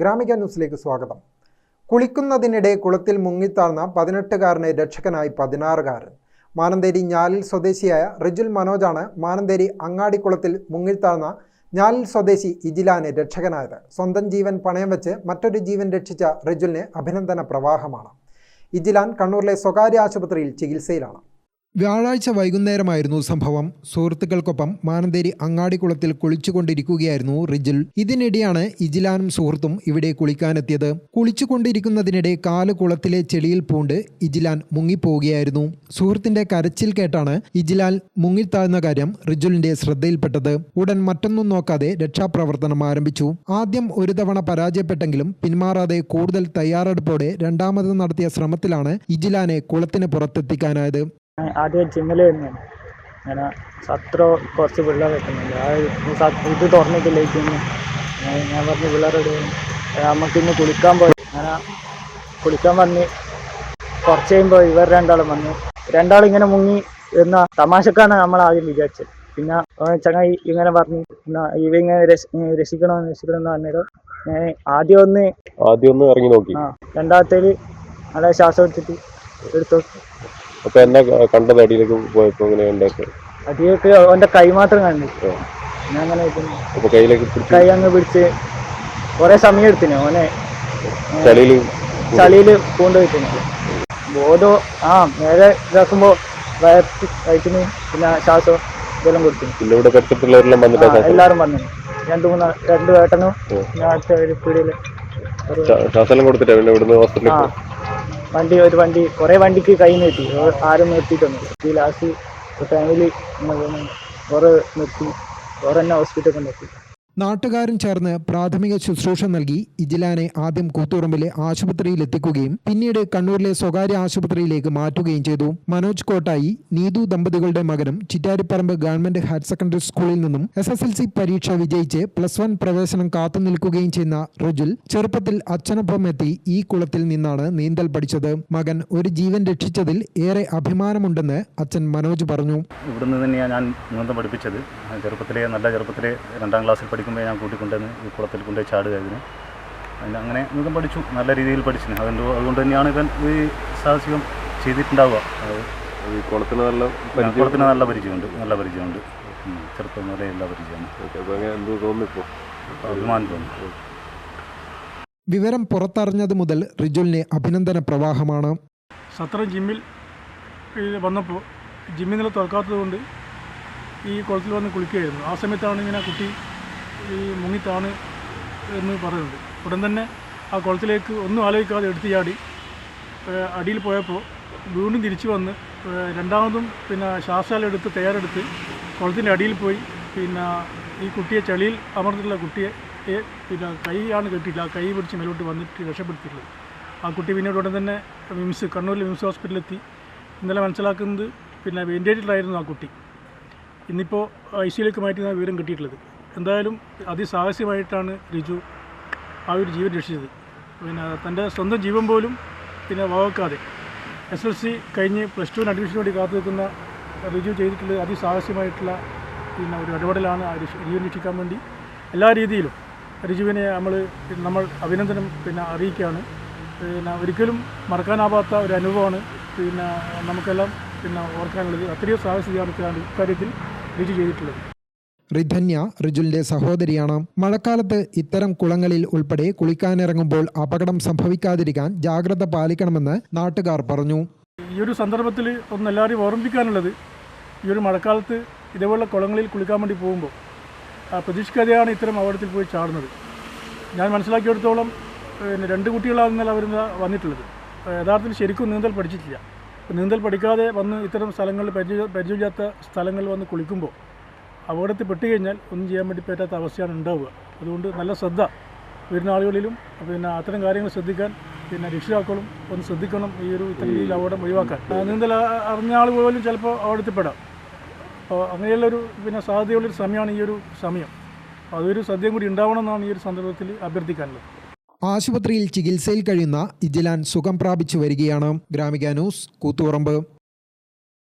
ഗ്രാമിക ന്യൂസിലേക്ക് സ്വാഗതം. കുളിക്കുന്നതിനിടെ കുളത്തിൽ മുങ്ങിത്താഴ്ന്ന പതിനെട്ടുകാരനെ രക്ഷകനായി പതിനാറുകാരൻ. മാനന്തേരി ഞാലിൽ സ്വദേശിയായ റിജുൽ മനോജാണ് മാനന്തേരി അങ്ങാടിക്കുളത്തിൽ മുങ്ങിത്താഴ്ന്ന ഞാലിൽ സ്വദേശി ഇജിലാനെ രക്ഷകനായത്. സ്വന്തം ജീവൻ പണയം വെച്ച് മറ്റൊരു ജീവൻ രക്ഷിച്ച റിജുലിനെ അഭിനന്ദന പ്രവാഹമാണ്. ഇജിലാൻ കണ്ണൂരിലെ സ്വകാര്യ ആശുപത്രിയിൽ ചികിത്സയിലാണ്. വ്യാഴാഴ്ച വൈകുന്നേരമായിരുന്നു സംഭവം. സുഹൃത്തുക്കൾക്കൊപ്പം മാനന്തേരി അങ്ങാടിക്കുളത്തിൽ കുളിച്ചുകൊണ്ടിരിക്കുകയായിരുന്നു റിജിൽ. ഇതിനിടെയാണ് ഇജിലാനും സുഹൃത്തും ഇവിടെ കുളിക്കാനെത്തിയത്. കുളിച്ചുകൊണ്ടിരിക്കുന്നതിനിടെ കാൽ കുളത്തിലെ ചെളിയിൽ പൂണ്ട് ഇജിലാൻ മുങ്ങിപ്പോവുകയായിരുന്നു. സുഹൃത്തിന്റെ കരച്ചിൽ കേട്ടാണ് ഇജിലാൽ മുങ്ങിത്താഴ്ന്ന കാര്യം റിജുലിന്റെ ശ്രദ്ധയിൽപ്പെട്ടത്. ഉടൻ മറ്റൊന്നും നോക്കാതെ രക്ഷാപ്രവർത്തനം ആരംഭിച്ചു. ആദ്യം ഒരു തവണ പരാജയപ്പെട്ടെങ്കിലും പിന്മാറാതെ കൂടുതൽ തയ്യാറെടുപ്പോടെ രണ്ടാമത് നടത്തിയ ശ്രമത്തിലാണ് ഇജിലാനെ കുളത്തിന് പുറത്തെത്തിക്കാനായത്. ആദ്യം ജിമ്മിൽ വരുന്നതാണ് അങ്ങനെ സത്ര കുറച്ച് പിള്ളേർ വെക്കുന്നുണ്ട്. ആ ഇത് തുറന്നിട്ടില്ല ജിമ്മ് ഞാൻ പറഞ്ഞു പിള്ളേരോട് നമുക്ക് ഇന്ന് കുളിക്കാൻ പോയി. അങ്ങനെ കുളിക്കാൻ വന്ന് കുറച്ച് കഴിയുമ്പോൾ ഇവർ രണ്ടാളും വന്നു രണ്ടാളും ഇങ്ങനെ മുങ്ങി എന്ന തമാശക്കാണ് നമ്മൾ ആദ്യം വിചാരിച്ചത്. പിന്നെ ചങ്ങായി ഇങ്ങനെ പറഞ്ഞു ഇവിങ്ങനെ ഇവ ഇങ്ങനെ രക്ഷിക്കണം എന്ന് പറഞ്ഞേരം ഞാൻ ആദ്യം ഒന്ന് ആദ്യം ഒന്ന് ഇറങ്ങി നോക്കി. ആ രണ്ടാമത്തേൽ നല്ല ശ്വാസം എടുത്തിട്ട് എടുത്തു. അപ്പൊ എന്നെ കണ്ടത് അടിയിലേക്ക് പോയപ്പോ ഇങ്ങനെ ഉണ്ടാക്കി അതിലേക്ക് അവന്റെ കൈ മാത്രം കണ്ടു. ഞാൻ അങ്ങനെ. അപ്പൊ കയ്യിലേക്ക് കൈ അങ്ങ് പിടിച്ച് കുറേ സമയം എടുത്തിന് ഓനെ. ചളിയിൽ ചളിയിൽ കൊണ്ടുപോയിട്ടുണ്ട് ബോധം ആ നേരെ ഇതാക്കുമ്പോ വയറ്റ് വയറ്റിന് പിന്നെ ശ്വാസം ഇതെല്ലാം കൊടുത്തു പിന്നെ ഇവിടെ പരിസരത്തുള്ളവരെല്ലാം ആ, വന്നിട്ട് എല്ലാവരും വന്നു രണ്ട് മൂന്ന് രണ്ട് വേട്ടനും അടുത്ത ഒരു ശ്വാസം കൊടുത്തിട്ടാ പിന്നെ ഇവിടുന്ന് ഹോസ്പിറ്റലിൽ വണ്ടി ഒരു വണ്ടി കുറേ വണ്ടിക്ക് കൈ നീട്ടി ആരും നിർത്തിയിട്ടൊന്നുമില്ല ഈ ലാസ്റ്റ് ഫാമിലി കുറെ നിർത്തി. കുറേ തന്നെ ഹോസ്പിറ്റലിൽ കൊണ്ടെത്തി നാട്ടുകാരും ചേർന്ന് പ്രാഥമിക ശുശ്രൂഷ നൽകി ഇജിലാനെ ആദ്യം കൂത്തുറമ്പിലെ ആശുപത്രിയിൽ എത്തിക്കുകയും പിന്നീട് കണ്ണൂരിലെ സ്വകാര്യ ആശുപത്രിയിലേക്ക് മാറ്റുകയും ചെയ്തു. മനോജ് കോട്ടായി നീതു ദമ്പതികളുടെ മകനും ചിറ്റാരിപ്പറമ്പ് ഗവൺമെന്റ് ഹയർ സെക്കൻഡറി സ്കൂളിൽ നിന്നും എസ് എസ് എൽ സി പരീക്ഷ വിജയിച്ച് പ്ലസ് വൺ പ്രവേശനം കാത്തു നിൽക്കുകയും ചെയ്യുന്ന റുജുൽ ചെറുപ്പത്തിൽ അച്ഛനൊപ്പം എത്തി ഈ കുളത്തിൽ നിന്നാണ് നീന്തൽ പഠിച്ചത്. മകൻ ഒരു ജീവൻ രക്ഷിച്ചതിൽ ഏറെ അഭിമാനമുണ്ടെന്ന് അച്ഛൻ മനോജ് പറഞ്ഞു. ഇവിടുന്ന് തന്നെയാണ് ഞാൻ നീന്തം പഠിപ്പിച്ചത്. ചെറുപ്പത്തിലെ നല്ല ചെറുപ്പത്തിലെ രണ്ടാം ക്ലാസ്സിൽ പഠിക്കുമ്പോൾ ഞാൻ കൂട്ടിക്കൊണ്ടുവന്ന് ഈ കുളത്തിൽ കൊണ്ടുപോയി ചാടുക ഇതിന്. അതിന് അങ്ങനെ നീന്തം പഠിച്ചു നല്ല രീതിയിൽ പഠിച്ചു. അതുകൊണ്ട് അതുകൊണ്ട് തന്നെയാണ് ഇവൻ ഈ സാഹസികം ചെയ്തിട്ടുണ്ടാവുക. അത്. ഈ കുളത്തിന് നല്ല കുളത്തിന് നല്ല പരിചയമുണ്ട് നല്ല പരിചയമുണ്ട്. ചെറുപ്പം മുതലേ എല്ലാ പരിചയമാണ്. അഭിമാനം തോന്നുന്നു. വിവരം പുറത്തറിഞ്ഞത് മുതൽ റിജുലിന് അഭിനന്ദന പ്രവാഹമാണ്. സത്ര ജിമ്മിൽ വന്നപ്പോൾ ജിമ്മിൽ നിന്ന് തുറക്കാത്തത് കൊണ്ട് ഈ കുളത്തിൽ വന്ന് കുളിക്കുകയായിരുന്നു. ആ സമയത്താണ് ഇങ്ങനെ കുട്ടി ഈ മുങ്ങിത്താണ് എന്ന് പറയുന്നത് ഉടൻ തന്നെ ആ കുളത്തിലേക്ക് ഒന്നും ആലോചിക്കാതെ എടുത്ത് ചാടി അടിയിൽ പോയപ്പോൾ വീണ്ടും തിരിച്ചു വന്ന് രണ്ടാമതും പിന്നെ ശ്വാസാല എടുത്ത് തയ്യാറെടുത്ത് കുളത്തിന്റെ അടിയിൽ പോയി. പിന്നെ ഈ കുട്ടിയെ ചളിയിൽ അമർന്നിട്ടുള്ള കുട്ടിയെ പിന്നെ കൈയാണ് കെട്ടിയില്ല ആ കൈ പിടിച്ച് മേലോട്ട് വന്നിട്ട് രക്ഷപ്പെടുത്തിയിട്ടുള്ളത്. ആ കുട്ടി പിന്നീട് ഉടൻ തന്നെ മിംസ് കണ്ണൂരിലെ മിംസ് ഹോസ്പിറ്റലിലെത്തി. ഇന്നലെ മനസ്സിലാക്കുന്നത് പിന്നെ വെന്റിലേറ്ററിലായിരുന്നു ആ കുട്ടി. ഇന്നിപ്പോൾ ഐ സിയിലേക്ക് മാറ്റി വിവരം കിട്ടിയിട്ടുള്ളത്. എന്തായാലും അതിസാഹസ്യമായിട്ടാണ് രിജു ആ ഒരു ജീവൻ രക്ഷിച്ചത്. പിന്നെ തന്റെ സ്വന്തം ജീവൻ പോലും പിന്നെ വാവക്കാതെ എസ് എൽ സി കഴിഞ്ഞ് പ്ലസ് ടുവിന് അഡ്മിഷന് വേണ്ടി കാത്തു നിൽക്കുന്ന റിജു ചെയ്തിട്ടുള്ള അതിസാഹസ്യമായിട്ടുള്ള പിന്നെ ഒരു ഇടപെടലാണ് ആ ജീവൻ രക്ഷിക്കാൻ വേണ്ടി. എല്ലാ രീതിയിലും റിജുവിനെ നമ്മൾ നമ്മൾ അഭിനന്ദനം പിന്നെ അറിയിക്കുകയാണ്. പിന്നെ ഒരിക്കലും മറക്കാനാവാത്ത ഒരു അനുഭവമാണ് പിന്നെ നമുക്കെല്ലാം പിന്നെ ഓർക്കാനുള്ളത്. അത്രയും സാഹസികമാണ് ഇക്കാര്യത്തിൽ റിജു ചെയ്തിട്ടുള്ളത്. റിധന്യ റിജുലിന്റെ സഹോദരിയാണ്. മഴക്കാലത്ത് ഇത്തരം കുളങ്ങളിൽ ഉൾപ്പെടെ കുളിക്കാനിറങ്ങുമ്പോൾ അപകടം സംഭവിക്കാതിരിക്കാൻ ജാഗ്രത പാലിക്കണമെന്ന് നാട്ടുകാർ പറഞ്ഞു. ഈ ഒരു സന്ദർഭത്തിൽ ഒന്ന് എല്ലാവരെയും ഓർമ്മിപ്പിക്കാനുള്ളത് ഈ ഒരു മഴക്കാലത്ത് ഇതേപോലുള്ള കുളങ്ങളിൽ കുളിക്കാൻ വേണ്ടി പോകുമ്പോൾ പ്രതീക്ഷിക്കാതെയാണ് ഇത്തരം അപകടത്തിൽ പോയി ചാടുന്നത്. ഞാൻ മനസ്സിലാക്കിയെടുത്തോളം പിന്നെ രണ്ട് കുട്ടികളാണ് അവർ വന്നിട്ടുള്ളത്. യഥാർത്ഥത്തിൽ ശരിക്കും നീന്തൽ പഠിച്ചിട്ടില്ല. നീന്തൽ പഠിക്കാതെ വന്ന് ഇത്തരം സ്ഥലങ്ങളിൽ പരിചയ പരിചയമില്ലാത്ത സ്ഥലങ്ങളിൽ വന്ന് കുളിക്കുമ്പോൾ അപകടത്തിൽ പെട്ടുകഴിഞ്ഞാൽ ഒന്നും ചെയ്യാൻ വേണ്ടി പറ്റാത്ത അവസ്ഥയാണ് ഉണ്ടാവുക. അതുകൊണ്ട് നല്ല ശ്രദ്ധ വരുന്ന ആളുകളിലും പിന്നെ അത്തരം കാര്യങ്ങൾ ശ്രദ്ധിക്കാൻ പിന്നെ രക്ഷിതാക്കളും ഒന്ന് ശ്രദ്ധിക്കണം ഈ ഒരു ഇത്തരം രീതിയിൽ അപകടം ഒഴിവാക്കാൻ. നീന്തൽ അറിഞ്ഞ ആൾ പോലും ചിലപ്പോൾ അപകടത്തിൽപ്പെടാം. അപ്പോൾ അങ്ങനെയുള്ളൊരു പിന്നെ സാധ്യതയുള്ളൊരു സമയമാണ് ഈ ഒരു സമയം. അതൊരു സദ്യം കൂടി ഉണ്ടാവണമെന്നാണ് ഈ ഒരു സന്ദർഭത്തിൽ അഭ്യർത്ഥിക്കാനുള്ളത്. ആശുപത്രിയിൽ ചികിത്സയിൽ കഴിയുന്ന ഇജിലാൻ സുഖം പ്രാപിച്ചു വരികയാണ്. ഗ്രാമിക ന്യൂസ് കൂത്തുപറമ്പ്.